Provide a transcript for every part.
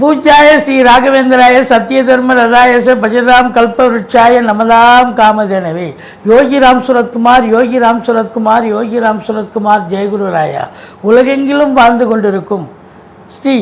பூஜாய ஸ்ரீ ராகவேந்திராய சத்ய தர்ம ரதாயச பஜதாம் கல்பவருட்சாய நமதாம் காமதேனவே. யோகி ராம் சுரத்குமார் யோகிராம் சுரத்குமார் யோகிராம் சுரத்குமார் ஜெயகுரு ராயா. உலகெங்கிலும் வாழ்ந்து கொண்டிருக்கும் ஸ்ரீ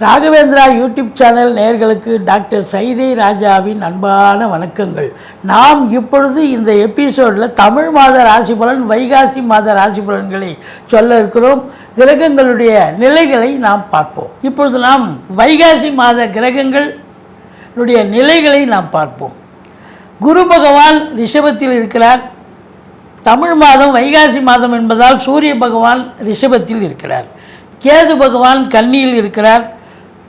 ராகவேந்திரா யூடியூப் சேனல் நேர்களுக்கு டாக்டர் சைதை ராஜாவின் அன்பான வணக்கங்கள். நாம் இப்பொழுது இந்த எபிசோடில் தமிழ் மாத ராசி பலன் வைகாசி மாத ராசி பலன்களை சொல்ல இருக்கிறோம். கிரகங்களுடைய நிலைகளை நாம் பார்ப்போம். இப்பொழுது நாம் வைகாசி மாத கிரகங்களுடைய நிலைகளை நாம் பார்ப்போம். குரு பகவான் ரிஷபத்தில் இருக்கிறார். தமிழ் மாதம் வைகாசி மாதம் என்பதால் சூரிய பகவான் ரிஷபத்தில் இருக்கிறார். கேது பகவான் கன்னியில் இருக்கிறார்.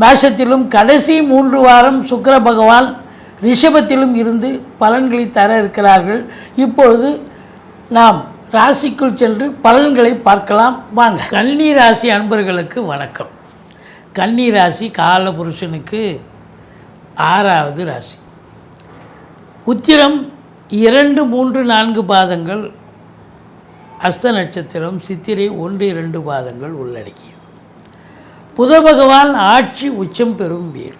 மேஷத்திலும் கடைசி மூன்று வாரம் சுக்கர பகவான் ரிஷபத்திலும் இருந்து பலன்களை தர இருக்கிறார்கள். இப்பொழுது நாம் ராசிக்குள் சென்று பலன்களை பார்க்கலாம். வாங்க. கன்னி ராசி அன்பர்களுக்கு வணக்கம். கன்னி ராசி காலபுருஷனுக்கு ஆறாவது ராசி. உத்திரம் இரண்டு மூன்று நான்கு பாதங்கள். அஸ்த நட்சத்திரம் சித்திரை ஒன்று இரண்டு பாதங்கள் உள்ளடக்கியது. புத பகவான் ஆட்சி உச்சம் பெறும் வீடு.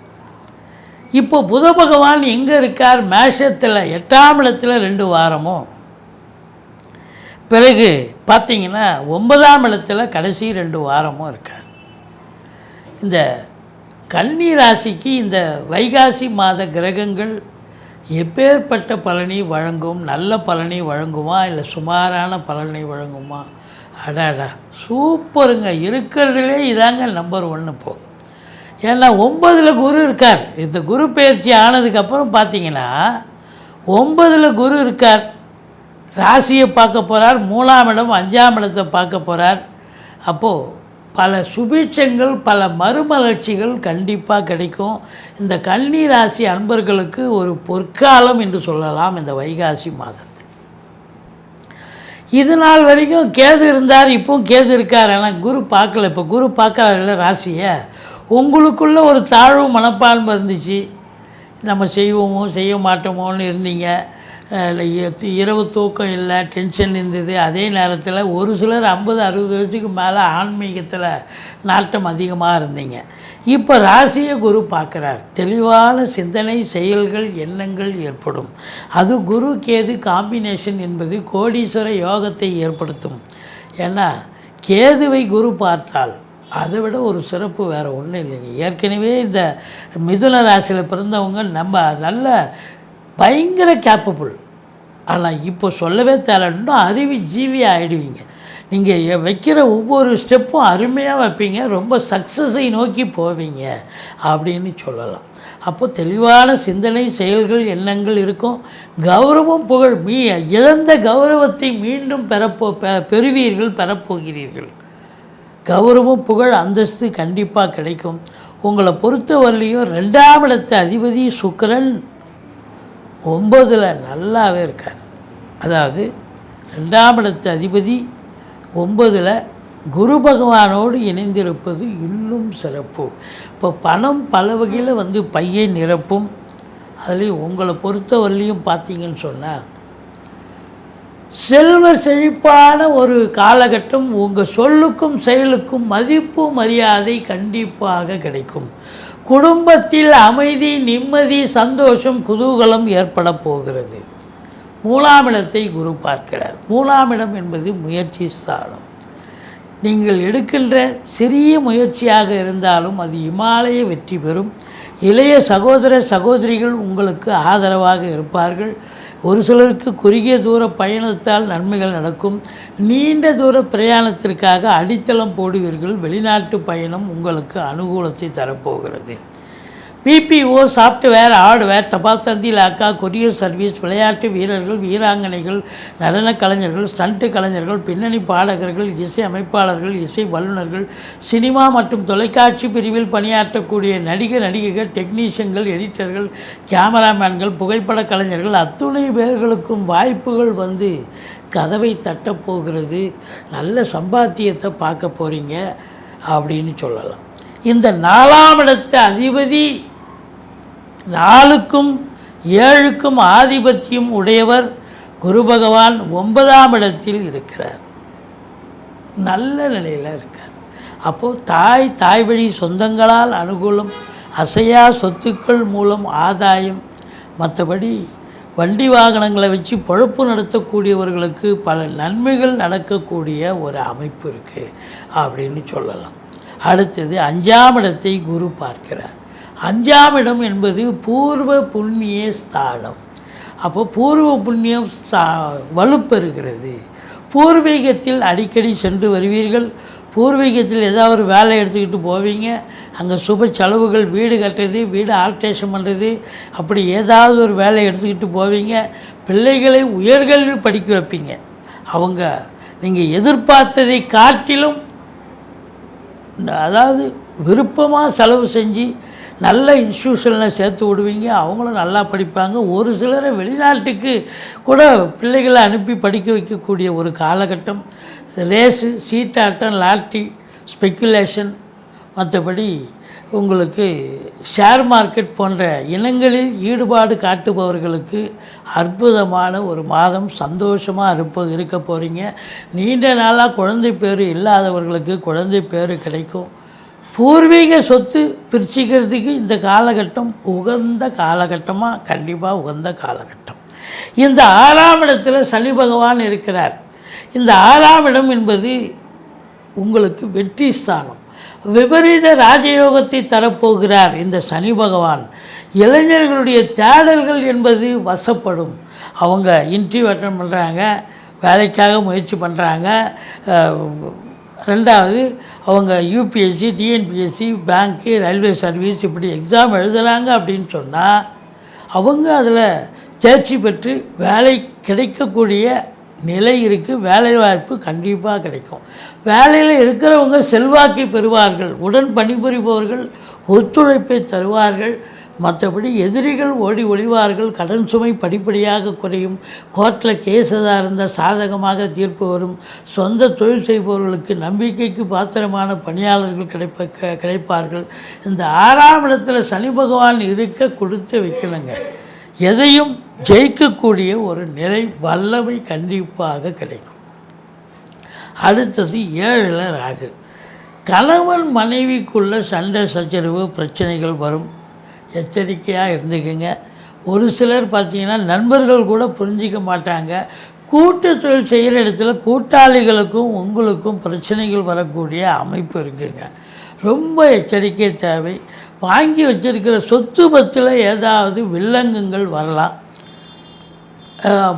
இப்போ புத பகவான் எங்கே இருக்கார்? மேஷத்தில் எட்டாம் இடத்துல ரெண்டு வாரமும் பிறகு பார்த்தீங்கன்னா ஒன்பதாம் இடத்துல கடைசி ரெண்டு வாரமும் இருக்கார். இந்த கன்னி ராசிக்கு இந்த வைகாசி மாத கிரகங்கள் எப்பேற்பட்ட பலனை வழங்கும்? நல்ல பலனை வழங்குமா? இல்லை சுமாரான பலனை வழங்குமா? அடாடா சூப்பருங்க. இருக்கிறதுலே இதாங்க நம்பர் ஒன்று இப்போ ஏன்னா ஒன்பதில் குரு இருக்கார். இந்த குரு பயிற்சி ஆனதுக்கப்புறம் பார்த்தீங்கன்னா ஒன்பதில் குரு இருக்கார். ராசியை பார்க்க போகிறார் மூணாம் இடம் அஞ்சாம் இடத்தை பார்க்க போகிறார் அப்போது பல சுபீட்சங்கள் பல மறுமலர்ச்சிகள் கண்டிப்பாக கிடைக்கும். இந்த கன்னி ராசி அன்பர்களுக்கு ஒரு பொற்காலம் என்று சொல்லலாம் இந்த வைகாசி மாதம். இது நாள் வரைக்கும் கேது இருந்தார் இப்போவும் கேது இருக்கார் ஆனால் குரு பார்க்கல. இப்போ குரு பார்க்கல ராசியை? உங்களுக்குள்ள ஒரு தாழ்வு மனப்பான்மை இருந்துச்சு. நம்ம செய்வோமோ செய்ய மாட்டோமோன்னு இருந்தீங்க. இரவு தூக்கம் இல்லை டென்ஷன் இருந்தது. அதே நேரத்தில் ஒரு சிலர் ஐம்பது அறுபது வயசுக்கு மேலே ஆன்மீகத்தில் நாட்டம் அதிகமாக இருந்தீங்க. இப்போ ராசியை குரு பார்க்குறார். தெளிவான சிந்தனை செயல்கள் எண்ணங்கள் ஏற்படும். அது குரு கேது காம்பினேஷன் என்பது கோடீஸ்வர யோகத்தை ஏற்படுத்தும். ஏன்னா கேதுவை குரு பார்த்தால் அதை விட ஒரு சிறப்பு வேறு ஒன்றும் இல்லைங்க. ஏற்கனவே இந்த மிதுன ராசியில் பிறந்தவங்க நம்ம நல்ல பயங்கர கேப்பபிள் ஆனால் இப்போ சொல்லவே தேவைன்னா இன்னும் அறிவு ஜீவி ஆகிடுவீங்க நீங்கள் வைக்கிற ஒவ்வொரு ஸ்டெப்பும் அருமையாக வைப்பீங்க. ரொம்ப சக்ஸஸை நோக்கி போவீங்க அப்படின்னு சொல்லலாம். அப்போ தெளிவான சிந்தனை செயல்கள் எண்ணங்கள் இருக்கும். கௌரவம் புகழ் மீ இழந்த கௌரவத்தை மீண்டும் பெறப்போ பெ- பெறுவீர்கள் பெறப்போகிறீர்கள். கௌரவம் புகழ் அந்தஸ்து கண்டிப்பாக கிடைக்கும். உங்களை பொறுத்தவரையிலையும் ரெண்டாம் இடத்து அதிபதி சுக்கரன் ஒம்பதில் நல்லாவே இருக்கார். அதாவது ரெண்டாம் இடத்து அதிபதி ஒம்பதில் குரு பகவானோடு இணைந்திருப்பது இன்னும் சிறப்பு. இப்போ பணம் பல வகையில் வந்து பையை நிரப்பும். அதுலேயும் உங்களை பொறுத்தவரையிலையும் பார்த்தீங்கன்னு சொன்னால் செல்வ செழிப்பான ஒரு காலகட்டம் உங்கள் சொல்லுக்கும் செயலுக்கும் மதிப்பு மரியாதை கண்டிப்பாக கிடைக்கும். குடும்பத்தில் அமைதி நிம்மதி சந்தோஷம் குதூகலம் ஏற்பட போகிறது. மூலாம் இடத்தை குரு பார்க்கிறார். மூலாம் இடம் என்பது முயற்சி ஸ்தானம் நீங்கள் எடுக்கின்ற சிறிய முயற்சியாக இருந்தாலும் அது இமாலய வெற்றி பெறும். இளைய சகோதர சகோதரிகள் உங்களுக்கு ஆதரவாக இருப்பார்கள். ஒரு சிலருக்கு குறுகிய தூர பயணத்தால் நன்மைகள் நடக்கும். நீண்ட தூர பிரயாணத்திற்காக அடித்தளம் போடுவீர்கள். வெளிநாட்டு பயணம் உங்களுக்கு அனுகூலத்தை தரப்போகிறது. பிபிஓ சாஃப்ட்வேர் ஹார்ட்வேர் தபால் தந்தி லாக்கா கொரியர் சர்வீஸ் விளையாட்டு வீரர்கள் வீராங்கனைகள் நடன கலைஞர்கள் ஸ்டண்ட்டு கலைஞர்கள் பின்னணி பாடகர்கள் இசை அமைப்பாளர்கள் இசை வல்லுநர்கள் சினிமா மற்றும் தொலைக்காட்சி பிரிவில் பணியாற்றக்கூடிய நடிகர் நடிகைகள் டெக்னீஷியன்கள் எடிட்டர்கள் கேமராமேன்கள் புகைப்பட கலைஞர்கள் அத்துணை பேர்களுக்கும் வாய்ப்புகள் வந்து கதவை தட்டப்போகிறது நல்ல சம்பாத்தியத்தை பார்க்க போகிறீங்க அப்படின்னு சொல்லலாம். இந்த நாலாம் இடத்த அதிபதி நாலுக்கும் ஏழுக்கும் ஆதிபத்தியம் உடையவர் குரு பகவான் ஒன்பதாம் இடத்தில் இருக்கிறார். நல்ல நிலையில் இருக்கார். அப்போது தாய் தாய் வழி சொந்தங்களால் அனுகூலம் அசையா சொத்துக்கள் மூலம் ஆதாயம் மற்றபடி வண்டி வாகனங்களை வச்சு பொழப்பு நடத்தக்கூடியவர்களுக்கு பல நன்மைகள் நடக்கக்கூடிய ஒரு அமைப்பு இருக்குது அப்படின்னு சொல்லலாம். அடுத்தது அஞ்சாம் இடத்தை குரு பார்க்கிறார். அஞ்சாம் இடம் என்பது பூர்வ புண்ணிய ஸ்தானம். அப்போ பூர்வ புண்ணியம் ஸ்தா வலுப்பெறுகிறது. பூர்வீகத்தில் அடிக்கடி சென்று வருவீர்கள். பூர்வீகத்தில் ஏதாவது ஒரு வேலை எடுத்துக்கிட்டு போவீங்க. அங்கே சுப செலவுகள் வீடு கட்டுறது வீடு ஆல்ட்ரேஷன் பண்ணுறது அப்படி ஏதாவது ஒரு வேலை எடுத்துக்கிட்டு போவீங்க. பிள்ளைகளை உயர்கல்வி படிக்க வைப்பீங்க. அவங்க நீங்கள் எதிர்பார்த்ததை காட்டிலும் அதாவது விருப்பமாக செலவு செஞ்சு நல்ல இன்ஸ்டியூஷனில் சேர்த்து விடுவீங்க. அவங்களும் நல்லா படிப்பாங்க. ஒரு சிலரை வெளிநாட்டுக்கு கூட பிள்ளைகளை அனுப்பி படிக்க வைக்கக்கூடிய ஒரு காலகட்டம். ரேஸு சீட்டாட்டம் லாட்டி ஸ்பெக்குலேஷன் மற்றபடி உங்களுக்கு ஷேர் மார்க்கெட் போன்ற இனங்களில் ஈடுபாடு காட்டுபவர்களுக்கு அற்புதமான ஒரு மாதம். சந்தோஷமாக இருப்ப இருக்க போகிறீங்க நீண்ட நாளாக குழந்தை பேர் இல்லாதவர்களுக்கு குழந்தை பேர் கிடைக்கும். பூர்வீக சொத்து பிரிச்சுக்கிறதுக்கு இந்த காலகட்டம் உகந்த காலகட்டமாக கண்டிப்பாக உகந்த காலகட்டம். இந்த ஆறாம் இடத்தில் சனி பகவான் இருக்கிறார். இந்த ஆறாம் இடம் என்பது உங்களுக்கு வெற்றி ஸ்தானம். விபரீத ராஜயோகத்தை தரப்போகிறார் இந்த சனி பகவான். இளைஞர்களுடைய தேடல்கள் என்பது வசப்படும். அவங்க இன்டர்வியூ அட்டன் பண்ணுறாங்க வேலைக்காக முயற்சி பண்ணுறாங்க ரெண்டாவது அவங்க U P S C T N P S C பேங்க்கு ரயில்வே சர்வீஸ் இப்படி எக்ஸாம் எழுதுகிறாங்க அப்படின்னு சொன்னால் அவங்க அதில் தேர்ச்சி பெற்று வேலை கிடைக்கக்கூடிய நிலை இருக்குது வேலை வாய்ப்பு கண்டிப்பாக கிடைக்கும். வேலையில் இருக்கிறவங்க செல்வாக்கை பெறுவார்கள் உடன் பணிபுரிபவர்கள் ஒத்துழைப்பை தருவார்கள் மற்றபடி எதிரிகள் ஓடி ஒளிவார்கள் கடன் சுமை படிப்படியாக குறையும் கோர்ட்டில் கேஸ் எதாக இருந்தால் சாதகமாக தீர்ப்பு வரும். சொந்த தொழில் செய்பவர்களுக்கு நம்பிக்கைக்கு பாத்திரமான பணியாளர்கள் கிடைப்ப க- கிடைப்பார்கள். இந்த ஆறாம் இடத்துல சனி பகவான் இருக்க கொடுத்து வைக்கணுங்க. எதையும் ஜெயிக்கக்கூடிய ஒரு நிலை வல்லமை கண்டிப்பாக கிடைக்கும். அடுத்தது ஏழில் ராகு. கணவன் மனைவிக்குள்ள சண்டை சச்சரவு பிரச்சனைகள் வரும். எச்சரிக்கையாக இருந்துக்குங்க. ஒரு சிலர் பார்த்திங்கன்னா நண்பர்கள் கூட புரிஞ்சிக்க மாட்டாங்க. கூட்டு தொழில் செய்கிற இடத்துல கூட்டாளிகளுக்கும் உங்களுக்கும் பிரச்சனைகள் வரக்கூடிய அமைப்பு இருக்குங்க. ரொம்ப எச்சரிக்கை தேவை. வாங்கி வச்சிருக்கிற சொத்து பத்தில் ஏதாவது வில்லங்கங்கள் வரலாம்.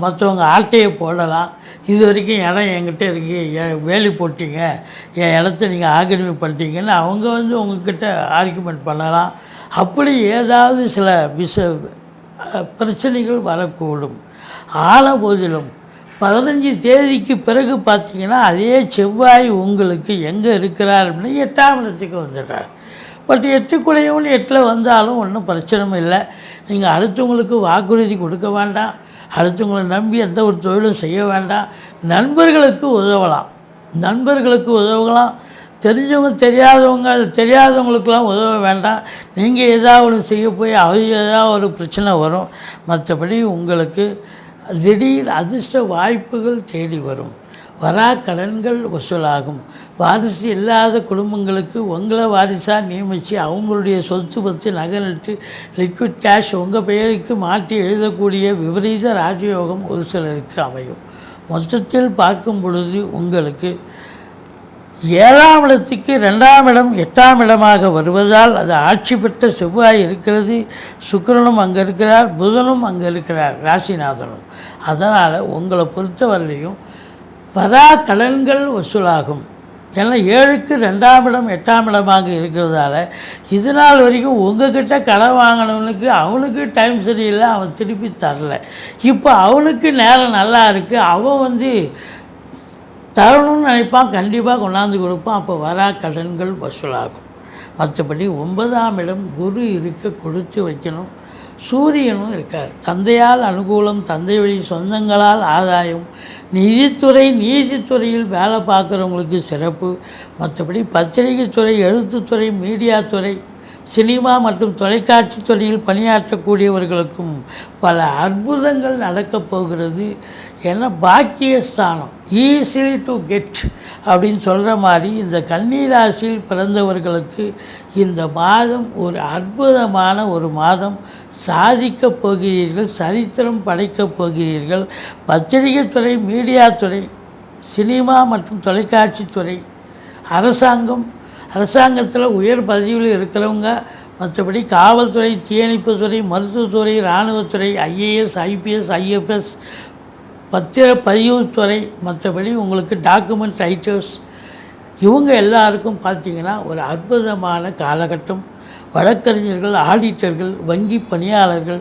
மற்றவங்க ஆட்டையை போடலாம். இது வரைக்கும் இடம் என்கிட்ட இருக்குது என் வேலி போட்டீங்க. என் இடத்த நீங்கள் ஆக்கிரமி பண்ணிட்டீங்கன்னு அவங்க வந்து உங்ககிட்ட ஆர்குமெண்ட் பண்ணலாம். அப்படி ஏதாவது சில விஷ பிரச்சனைகள் வரக்கூடும். ஆன போதிலும் பதினஞ்சு தேதிக்கு பிறகு பார்த்தீங்கன்னா அதே செவ்வாய் உங்களுக்கு எங்கே இருக்கிறார் அப்படின்னு எட்டாம் இடத்துக்கு வந்துட்டார் பட் எட்டுக்குடையவன் எட்டில் வந்தாலும் ஒன்றும் பிரச்சனையும் இல்லை. நீங்கள் அடுத்தவங்களுக்கு வாக்குறுதி கொடுக்க வேண்டாம். அடுத்தவங்களை நம்பி எந்த ஒரு தொழிலும் செய்ய வேண்டாம். நண்பர்களுக்கு உதவலாம். நண்பர்களுக்கு உதவலாம். தெரிஞ்சவங்க தெரியாதவங்க அது தெரியாதவங்களுக்கெல்லாம் உதவ வேண்டாம். நீங்கள் ஏதாவது ஒன்று செய்ய போய் அது ஏதாவது ஒரு பிரச்சனை வரும். மற்றபடி உங்களுக்கு திடீர் அதிர்ஷ்ட வாய்ப்புகள் தேடி வரும். வரா கடன்கள் வசூலாகும். வாரிசு இல்லாத குடும்பங்களுக்கு உங்களை வாரிசாக நியமித்து அவங்களுடைய சொத்து பற்றி நகை லிக்விட் கேஷ் உங்கள் பெயருக்கு மாற்றி எழுதக்கூடிய விபரீத ராஜயோகம் ஒரு சிலருக்கு அமையும். மொத்தத்தில் பார்க்கும் பொழுது உங்களுக்கு ஏழாம் இடத்துக்கு ரெண்டாம் இடம் எட்டாம் இடமாக வருவதால் அது ஆட்சி பெற்ற செவ்வாய் இருக்கிறது. சுக்கரனும் அங்கே இருக்கிறார் புதனும் அங்கே இருக்கிறார் ராசிநாதனும். அதனால் உங்களை பொறுத்தவரையிலையும் பதா கடன்கள் வசூலாகும். ஏன்னா ஏழுக்கு ரெண்டாம் இடம் எட்டாம் இடமாக இருக்கிறதால இது நாள் வரைக்கும் உங்ககிட்ட கடன் வாங்கினவனுக்கு அவனுக்கு டைம் சரியில்லை அவன் திருப்பி தரல. இப்போ அவனுக்கு நேரம் நல்லா இருக்குது அவன் வந்து தரணும்னு நினைப்பான் கண்டிப்பாக கொண்டாந்து கொடுப்பான். அப்போ வரா கடன்கள் வசூலாகும். மற்றபடி ஒன்பதாம் இடம் குரு இருக்க கொடுத்து வைக்கணும். சூரியனும் இருக்கார். தந்தையால் அனுகூலம் தந்தை வழி சொந்தங்களால் ஆதாயம். நிதித்துறை நீதித்துறையில் வேலை பார்க்குறவங்களுக்கு சிறப்பு. மற்றபடி பத்திரிகைத்துறை எழுத்துத்துறை மீடியாத்துறை சினிமா மற்றும் தொலைக்காட்சி துறையில் பணியாற்றக்கூடியவர்களுக்கும் பல அற்புதங்கள் நடக்கப் போகிறது என பாக்கியஸ்தானம். ஈஸிலி டு கெட் அப்படின்னு சொல்கிற மாதிரி இந்த கன்னிராசியில் பிறந்தவர்களுக்கு இந்த மாதம் ஒரு அற்புதமான ஒரு மாதம். சாதிக்கப் போகிறீர்கள் சரித்திரம் படைக்கப் போகிறீர்கள். பத்திரிகைத்துறை மீடியாத்துறை சினிமா மற்றும் தொலைக்காட்சித்துறை அரசாங்கம். அரசாங்கத்தில் உயர் பதவியில் இருக்கிறவங்க மற்றபடி காவல்துறை தீயணைப்புத்துறை மருத்துவத்துறை இராணுவத்துறை ஐஏஎஸ் ஐபிஎஸ் ஐஎஃப்எஸ் பத்திர பதிவுத்துறை மற்றபடி உங்களுக்கு டாக்குமெண்ட் ரைட்டர்ஸ் இவங்க எல்லாருக்கும் பார்த்தீங்கன்னா ஒரு அற்புதமான காலகட்டம். வழக்கறிஞர்கள் ஆடிட்டர்கள் வங்கி பணியாளர்கள்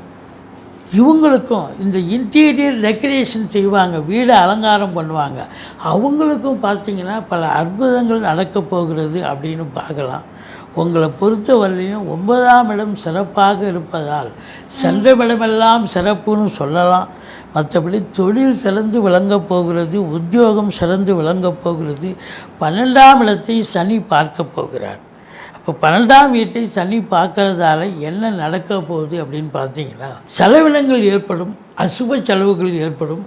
இவங்களுக்கும் இந்த இன்டீரியர் டெக்கரேஷன் செய்வாங்க வீடு அலங்காரம் பண்ணுவாங்க. அவங்களுக்கும் பார்த்தீங்கன்னா பல அற்புதங்கள் நடக்கப் போகிறது அப்படின்னு பார்க்கலாம். உங்களை பொறுத்தவரையிலையும் ஒன்பதாம் இடம் சிறப்பாக இருப்பதால் சென்ற இடமெல்லாம் சிறப்புன்னு சொல்லலாம். மற்றபடி தொழில் சிறந்து விளங்கப் போகிறது உத்தியோகம் சிறந்து விளங்கப் போகிறது. பன்னெண்டாம் இடத்தை சனி பார்க்க போகிறார். அப்போ பன்னெண்டாம் வீட்டை சனி பார்க்கறதால என்ன நடக்க போகுது அப்படின்னு பார்த்தீங்கன்னா செலவினங்கள் ஏற்படும் அசுப செலவுகள் ஏற்படும்.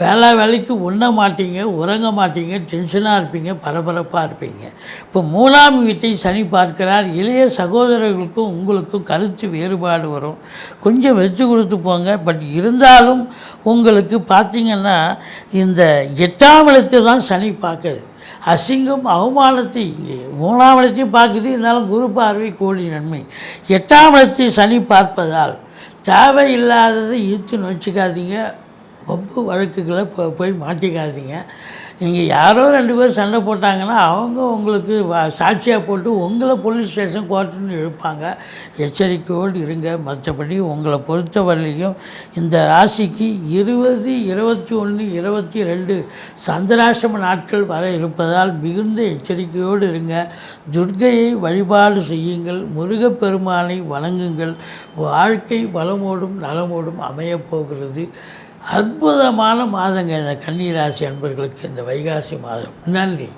வேலை வேலைக்கு உண்ண மாட்டீங்க உறங்க மாட்டீங்க டென்ஷனாக இருப்பீங்க பரபரப்பாக இருப்பீங்க. இப்போ மூணாம் வீட்டை சனி பார்க்கிறார். இளைய சகோதரர்களுக்கும் உங்களுக்கும் கருத்து வேறுபாடு வரும். கொஞ்சம் வச்சு கொடுத்து போங்க. பட் இருந்தாலும் உங்களுக்கு பார்த்திங்கன்னா இந்த எட்டாம் இடத்தை தான் சனி பார்க்குது. அசிங்கம் அவமானத்தை மூணாம் இடத்தையும் பார்க்குது. இருந்தாலும் குரு பார்வை கோடி நன்மை. எட்டாம் இடத்தை சனி பார்ப்பதால் தேவையில்லாததை ஈர்த்து வச்சுக்காதீங்க. வம்பு வழக்குகளை போ போய் மாட்டிக்காதீங்க. நீங்கள் யாரோ ரெண்டு பேர் சண்டை போட்டாங்கன்னா அவங்க உங்களுக்கு சாட்சியாக போட்டு உங்களை போலீஸ் ஸ்டேஷன் கோர்ட்டுன்னு இழுப்பாங்க. எச்சரிக்கையோடு இருங்க. மற்றபடி உங்களை பொறுத்தவரையிலையும் இந்த ராசிக்கு இருபது இருபத்தி ஒன்று இருபத்தி ரெண்டு சந்திராஷ்டம நாட்கள் வர இருப்பதால் மிகுந்த எச்சரிக்கையோடு இருங்க. துர்க்கையை வழிபாடு செய்யுங்கள். முருகப்பெருமானை வணங்குங்கள். வாழ்க்கை வளமோடும் நலமோடும் அமையப் போகிறது. அற்புதமான மாதங்க இந்த கன்னிராசி அன்பர்களுக்கு இந்த வைகாசி மாதம். நன்றி.